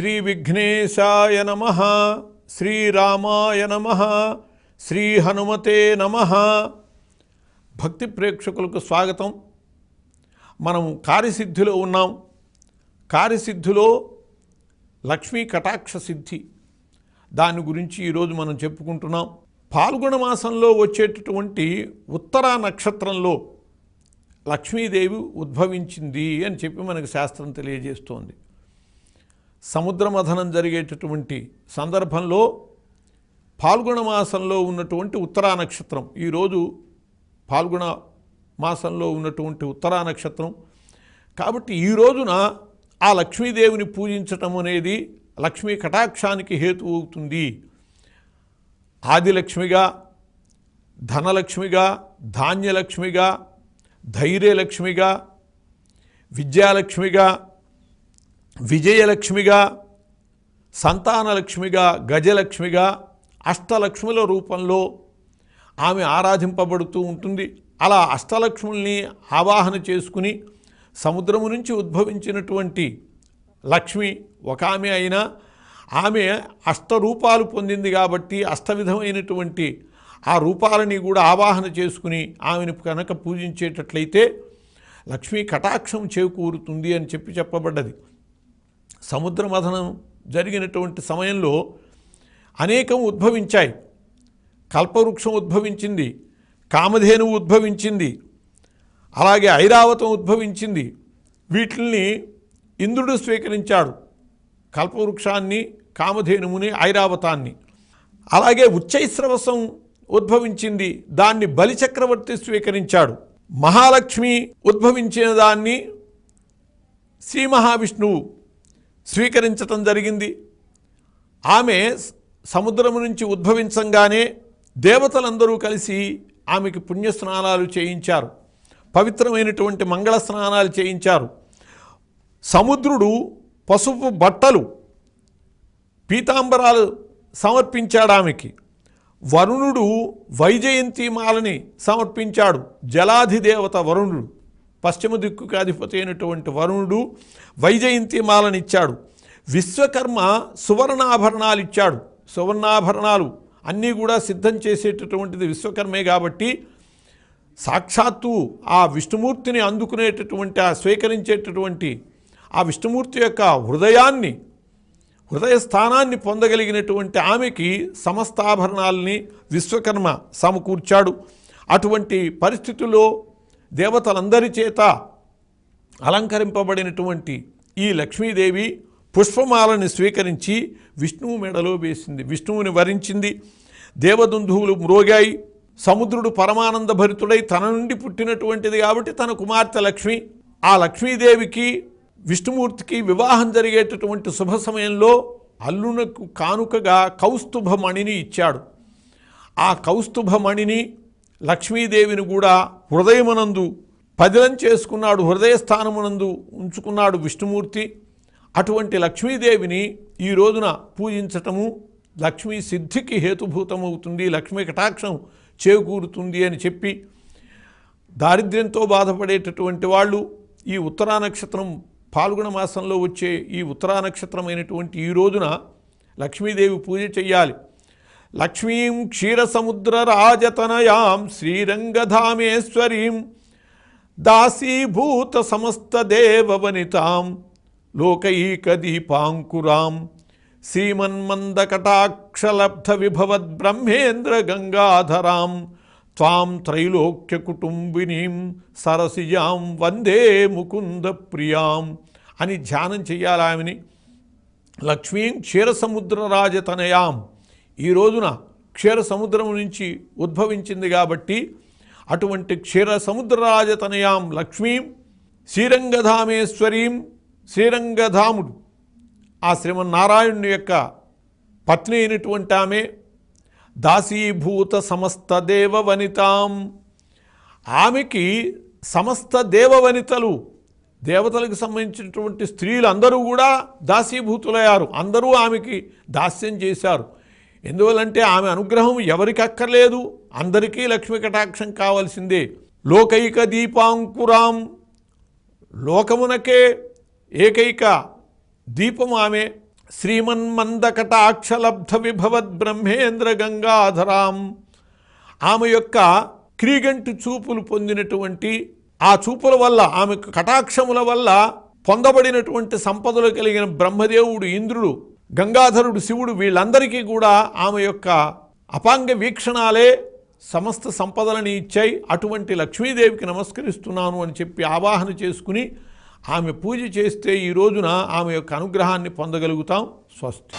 శ్రీ విఘ్నేశాయ నమ శ్రీరామాయ నమ శ్రీ హనుమతే నమ. భక్తి ప్రేక్షకులకు స్వాగతం. మనం కార్యసిద్ధిలో ఉన్నాం. కార్యసిద్ధిలో లక్ష్మీ కటాక్ష సిద్ధి. దాని గురించి ఈరోజు మనం చెప్పుకుంటున్నాం. పాల్గొన మాసంలో వచ్చేటటువంటి ఉత్తరా నక్షత్రంలో లక్ష్మీదేవి ఉద్భవించింది అని చెప్పి మనకు శాస్త్రం తెలియజేస్తోంది. సముద్ర మథనం జరిగేటటువంటి సందర్భంలో ఫాల్గుణ మాసంలో ఉన్నటువంటి ఉత్తరా నక్షత్రం. ఈరోజు ఫాల్గుణ మాసంలో ఉన్నటువంటి ఉత్తరా నక్షత్రం. కాబట్టి ఈ రోజున ఆ లక్ష్మీదేవిని పూజించటం అనేది లక్ష్మీ కటాక్షానికి హేతు అవుతుంది. ఆదిలక్ష్మిగా ధనలక్ష్మిగా ధాన్యలక్ష్మిగా ధైర్యలక్ష్మిగా విద్యాలక్ష్మిగా విజయలక్ష్మిగా సంతానలక్ష్మిగా గజలక్ష్మిగా అష్టలక్ష్ముల రూపంలో ఆమె ఆరాధింపబడుతూ ఉంటుంది. అలా అష్టలక్ష్ముల్ని ఆవాహన చేసుకుని సముద్రము నుంచి ఉద్భవించినటువంటి లక్ష్మి ఒక ఆమె అయినా ఆమె అష్ట రూపాలు పొందింది కాబట్టి అష్టవిధమైనటువంటి ఆ రూపాలని కూడా ఆవాహన చేసుకుని ఆమెను కనుక పూజించేటట్లయితే లక్ష్మీ కటాక్షం చేకూరుతుంది అని చెప్పి చెప్పబడ్డది. సముద్ర మథనం జరిగినటువంటి సమయంలో అనేకం ఉద్భవించాయి. కల్పవృక్షం ఉద్భవించింది కామధేనువు ఉద్భవించింది అలాగే ఐరావతం ఉద్భవించింది. వీటిల్ని ఇంద్రుడు స్వీకరించాడు. కల్పవృక్షాన్ని కామధేనువుని ఐరావతాన్ని. అలాగే ఉచ్చైశ్రవసం ఉద్భవించింది. దాన్ని బలిచక్రవర్తి స్వీకరించాడు. మహాలక్ష్మి ఉద్భవించిన దాన్ని శ్రీ మహావిష్ణువు స్వీకరించటం జరిగింది. ఆమె సముద్రం నుంచి ఉద్భవించంగానే దేవతలందరూ కలిసి ఆమెకి పుణ్యస్నానాలు చేయించారు. పవిత్రమైనటువంటి మంగళ స్నానాలు చేయించారు. సముద్రుడు పసుపు బట్టలు పీతాంబరాలు సమర్పించాడు ఆమెకి. వరుణుడు వైజయంతి మాలని సమర్పించాడు. జలాధిదేవత వరుణుడు. పశ్చిమ దిక్కుకి అధిపతి అయినటువంటి వరుణుడు వైజయంతి మాలనిచ్చాడు విశ్వకర్మ సువర్ణాభరణాలు ఇచ్చాడు సువర్ణాభరణాలు అన్నీ కూడా సిద్ధం చేసేటటువంటిది విశ్వకర్మే కాబట్టి సాక్షాత్తు ఆ విష్ణుమూర్తిని అందుకునేటటువంటి ఆ స్వీకరించేటటువంటి ఆ విష్ణుమూర్తి యొక్క హృదయాన్ని హృదయ స్థానాన్ని పొందగలిగినటువంటి ఆమెకి సమస్తాభరణాలని విశ్వకర్మ సమకూర్చాడు. అటువంటి పరిస్థితుల్లో దేవతలందరి చేత అలంకరింపబడినటువంటి ఈ లక్ష్మీదేవి పుష్పమాలని స్వీకరించి విష్ణువు మెడలో వేసింది. విష్ణువుని వరించింది. దేవదుందువులు మ్రోగాయి. సముద్రుడు పరమానంద భరితుడై తన నుండి పుట్టినటువంటిది కాబట్టి తన కుమార్తె లక్ష్మి. ఆ లక్ష్మీదేవికి విష్ణుమూర్తికి వివాహం జరిగేటటువంటి శుభ సమయంలో అల్లునకు కానుకగా కౌస్తుభమణిని ఇచ్చాడు. ఆ కౌస్తుభమణిని లక్ష్మీదేవిని కూడా హృదయమునందు పదిలం చేసుకున్నాడు హృదయస్థానమునందు ఉంచుకున్నాడు విష్ణుమూర్తి. అటువంటి లక్ష్మీదేవిని ఈ రోజున పూజించటము లక్ష్మీ సిద్ధికి హేతుభూతమవుతుంది లక్ష్మీ కటాక్షం చేకూరుతుంది అని చెప్పి దారిద్ర్యంతో బాధపడేటటువంటి వాళ్ళు ఈ ఉత్తరా నక్షత్రం పాల్గొన మాసంలో వచ్చే ఈ ఉత్తరా నక్షత్రమైనటువంటి ఈ రోజున లక్ష్మీదేవి పూజ చెయ్యాలి. లక్ష్మీం క్షీరసముద్రరాజతనయాం శ్రీరంగధామేశ్వరీం దాసీభూత సమస్త లోకైకదీపాంకురాం శ్రీమన్మందకటాక్షలబ్ధ విభవద్బ్రహ్మేంద్ర గంగాధరాం త్వాం త్రైలోక్యకుటుంబినీం సరసియాం వందే ముకుంద ప్రియాం అని ధ్యానం చెయ్యాలి ఆమెని. లక్ష్మీం క్షీరసముద్రరాజతనయాం ఈ రోజున క్షీర సముద్రం నుంచి ఉద్భవించింది కాబట్టి అటువంటి క్షీర సముద్రరాజతనయాం లక్ష్మీం శ్రీరంగధామేశ్వరీం శ్రీరంగధాముడు. ఆ శ్రీమన్నారాయణుని యొక్క పత్ని అయినటువంటి ఆమె దాసీభూత సమస్త దేవవనితాం. ఆమెకి సమస్త దేవవనితలు దేవతలకు సంబంధించినటువంటి స్త్రీలు అందరూ కూడా దాసీభూతులయ్యారు. అందరూ ఆమెకి దాస్యం చేశారు. ఎందువలంటే ఆమె అనుగ్రహం ఎవరికి అక్కర్లేదు? అందరికీ లక్ష్మీ కటాక్షం కావాల్సిందే. లోకైక దీపాంకురాం లోకమునకే ఏకైక దీపం ఆమె. శ్రీమన్మందకటాక్షలబ్ధ విభవద్ బ్రహ్మేంద్ర గంగాధరాం. ఆమె యొక్క క్రీగంటి చూపులు పొందినటువంటి ఆ చూపుల వల్ల ఆమె కటాక్షముల వల్ల పొందబడినటువంటి సంపదలు కలిగిన బ్రహ్మదేవుడు ఇంద్రుడు. గంగాధరుడు శివుడు వీళ్ళందరికీ కూడా ఆమె యొక్క అపాంగ వీక్షణాలే సమస్త సంపదలని ఇచ్చాయి. అటువంటి లక్ష్మీదేవికి నమస్కరిస్తున్నాను అని చెప్పి ఆవాహన చేసుకుని ఆమె పూజ చేస్తే ఈ రోజున ఆమె యొక్క అనుగ్రహాన్ని పొందగలుగుతాం. స్వస్తి.